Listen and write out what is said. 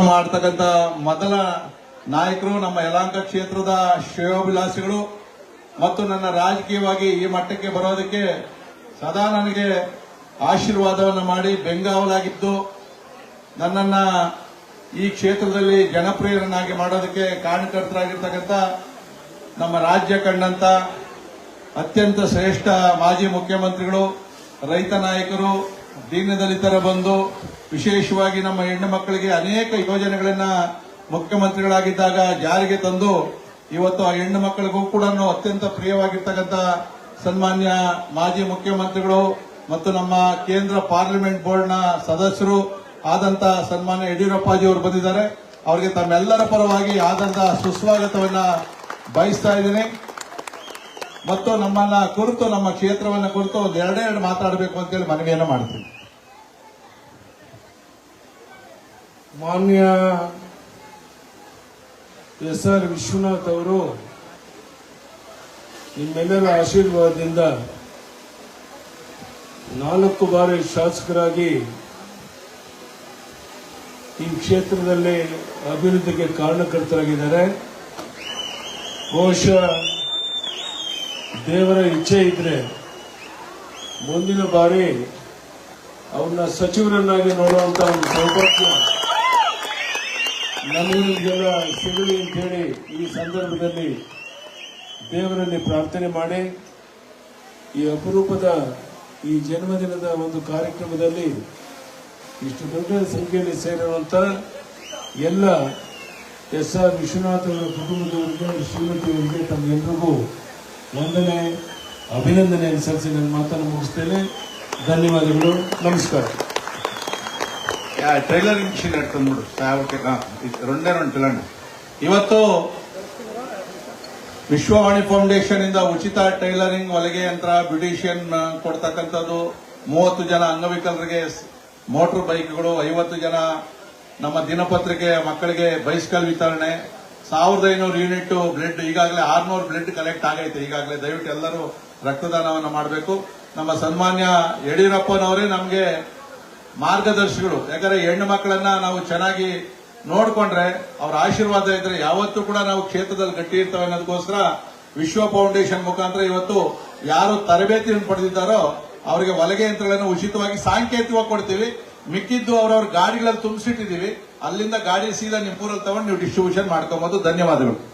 ಮಾಡ್ತಕ್ಕಂಥ ಮೊದಲ ನಾಯಕರು, ನಮ್ಮ ಯಲಾಂಕ ಕ್ಷೇತ್ರದ ಶ್ರೇಯೋಭಿಲಾಸಿಗಳು ಮತ್ತು ನನ್ನ ರಾಜಕೀಯವಾಗಿ ಈ ಮಟ್ಟಕ್ಕೆ ಬರೋದಕ್ಕೆ ಸದಾ ನನಗೆ ಆಶೀರ್ವಾದವನ್ನು ಮಾಡಿ ಬೆಂಗಾವಲಾಗಿದ್ದು, ನನ್ನನ್ನ ಈ ಕ್ಷೇತ್ರದಲ್ಲಿ ಜನಪ್ರಿಯರನ್ನಾಗಿ ಮಾಡೋದಕ್ಕೆ ಕಾರಣಕರ್ತರಾಗಿರ್ತಕ್ಕಂಥ ನಮ್ಮ ರಾಜ್ಯ ಕಂಡಂತ ಅತ್ಯಂತ ಶ್ರೇಷ್ಠ ಮಾಜಿ ಮುಖ್ಯಮಂತ್ರಿಗಳು, ರೈತ ನಾಯಕರು ದೀನದಲಿತರ ಬಂದು ವಿಶೇಷವಾಗಿ ನಮ್ಮ ಹೆಣ್ಣು ಮಕ್ಕಳಿಗೆ ಅನೇಕ ಯೋಜನೆಗಳನ್ನ ಮುಖ್ಯಮಂತ್ರಿಗಳಾಗಿದ್ದಾಗ ಜಾರಿಗೆ ತಂದು ಇವತ್ತು ಆ ಹೆಣ್ಣು ಮಕ್ಕಳಿಗೂ ಕೂಡ ಅತ್ಯಂತ ಪ್ರಿಯವಾಗಿರ್ತಕ್ಕಂಥ ಸನ್ಮಾನ್ಯ ಮಾಜಿ ಮುಖ್ಯಮಂತ್ರಿಗಳು ಮತ್ತು ನಮ್ಮ ಕೇಂದ್ರ ಪಾರ್ಲಿಮೆಂಟ್ ಬೋರ್ಡ್ನ ಸದಸ್ಯರು ಆದಂತ ಸನ್ಮಾನ್ಯ ಯಡಿಯೂರಪ್ಪಾಜಿ ಅವರು ಬಂದಿದ್ದಾರೆ. ಅವರಿಗೆ ತಮ್ಮೆಲ್ಲರ ಪರವಾಗಿ ಆದಂತಹ ಸುಸ್ವಾಗತವನ್ನ ಬಯಸ್ತಾ ಇದ್ದೀನಿ. ಮತ್ತು ನಮ್ಮನ್ನ ಕುರಿತು, ನಮ್ಮ ಕ್ಷೇತ್ರವನ್ನು ಕುರಿತು ಒಂದು ಎರಡು ಮಾತಾಡಬೇಕು ಅಂತೇಳಿ ಮನವಿಯನ್ನು ಮಾಡ್ತೀನಿ ಮಾನ್ಯ ಎಸ್ ಆರ್ ವಿಶ್ವನಾಥ್ ಅವರು ನಿಮ್ಮೆಲ್ಲರ ಆಶೀರ್ವಾದದಿಂದ ನಾಲ್ಕು ಬಾರಿ ಶಾಸಕರಾಗಿ ಈ ಕ್ಷೇತ್ರದಲ್ಲಿ ಅಭಿವೃದ್ಧಿಗೆ ಕಾರಣಕರ್ತರಾಗಿದ್ದಾರೆ. ಬಹುಶಃ ದೇವರ ಇಚ್ಛೆ ಇದ್ರೆ ಮುಂದಿನ ಬಾರಿ ಅವ್ರನ್ನ ಸಚಿವರನ್ನಾಗಿ ನೋಡುವಂತ ಒಂದು ಸೌಭಾಗ್ಯ ನಮಗೆಲ್ಲ ಸಿಗಲಿ ಅಂತ ಹೇಳಿ ಈ ಸಂದರ್ಭದಲ್ಲಿ ದೇವರಲ್ಲಿ ಪ್ರಾರ್ಥನೆ ಮಾಡಿ, ಈ ಅಪರೂಪದ ಈ ಜನ್ಮದಿನದ ಒಂದು ಕಾರ್ಯಕ್ರಮದಲ್ಲಿ ಇಷ್ಟು ದೊಡ್ಡ ಸಂಖ್ಯೆಯಲ್ಲಿ ಸೇರಿರುವಂತ ಎಲ್ಲ ಎಸ್ ಆರ್ ವಿಶ್ವನಾಥ್ ಅವರ ಕುಟುಂಬದವರಿಗೆ ಶ್ರೀಮತಿಯವರಿಗೆ ತಮ್ಮೆಲ್ಲರಿಗೂ ವಂದನೆ, ಅಭಿನಂದನೆ ಸಲ್ಲಿಸಿ ನನ್ನ ಮಾತನ್ನು ಮುಗಿಸ್ತೇನೆ. ಧನ್ಯವಾದಗಳು. ನಮಸ್ಕಾರ. ಟ್ರೈಲರ್ ಮಿಷನ್ ಹೇಳ್ತಂದ್ಬಿಡು ಸಾವಿರಕ್ಕೆ ರೊಂಡೇ ರೊಂಡು ಟಿಲಣ್ಣ ಇವತ್ತು ವಿಶ್ವವಾಣಿ ಫೌಂಡೇಶನ್ ಇಂದ ಉಚಿತ ಟೈಲರಿಂಗ್ ಹೊಲಿಗೆ ಯಂತ್ರ ಬ್ಯೂಟಿಷಿಯನ್ ಕೊಡ್ತಕ್ಕಂಥದ್ದು ಮೂವತ್ತು ಜನ ಅಂಗವಿಕಲರಿಗೆ ಮೋಟ್ರ್ ಬೈಕ್ಗಳು ಐವತ್ತು ಜನ ನಮ್ಮ ದಿನಪತ್ರಿಕೆ ಮಕ್ಕಳಿಗೆ ಬೈಸ್ಕಲ್ ವಿತರಣೆ. ಸಾವಿರದ ಐನೂರು ಯೂನಿಟ್ ಬ್ಲಡ್, ಈಗಾಗಲೇ ಆರ್ನೂರು ಬ್ಲಡ್ ಕಲೆಕ್ಟ್ ಆಗೈತೆ. ಈಗಾಗಲೇ ದಯವಿಟ್ಟು ಎಲ್ಲರೂ ರಕ್ತದಾನವನ್ನು ಮಾಡಬೇಕು. ನಮ್ಮ ಸನ್ಮಾನ್ಯ ಯಡಿಯೂರಪ್ಪನವರೇ ನಮಗೆ ಮಾರ್ಗದರ್ಶಿಗಳು. ಯಾಕಂದ್ರೆ ಹೆಣ್ಣು ಮಕ್ಕಳನ್ನ ನಾವು ಚೆನ್ನಾಗಿ ನೋಡಿಕೊಂಡ್ರೆ, ಅವರ ಆಶೀರ್ವಾದ ಇದ್ರೆ ಯಾವತ್ತೂ ಕೂಡ ನಾವು ಕ್ಷೇತ್ರದಲ್ಲಿ ಗಟ್ಟಿ ಇರ್ತವೆ ಅನ್ನೋದಕ್ಕೋಸ್ಕರ ವಿಶ್ವ ಫೌಂಡೇಶನ್ ಮುಖಾಂತರ ಇವತ್ತು ಯಾರು ತರಬೇತಿಯನ್ನು ಪಡೆದಿದ್ದಾರೋ, ಅವರಿಗೆ ಹೊಲಿಗೆ ಯಂತ್ರಗಳನ್ನು ಉಚಿತವಾಗಿ ಸಾಂಕೇತಿಕವಾಗಿ ಕೊಡ್ತೀವಿ. ಮಿಕ್ಕಿದ್ದು ಅವ್ರವ್ರ ಗಾಡಿಗಳಲ್ಲಿ ತುಂಬಿಸಿಟ್ಟಿದ್ದೀವಿ. ಅಲ್ಲಿಂದ ಗಾಡಿ ಸೀದಾ ನಿಮ್ಮೂರಲ್ಲಿ ತಗೊಂಡು ನೀವು ಡಿಸ್ಟ್ರಿಬ್ಯೂಷನ್ ಮಾಡ್ಕೊಬೋದು. ಧನ್ಯವಾದಗಳು.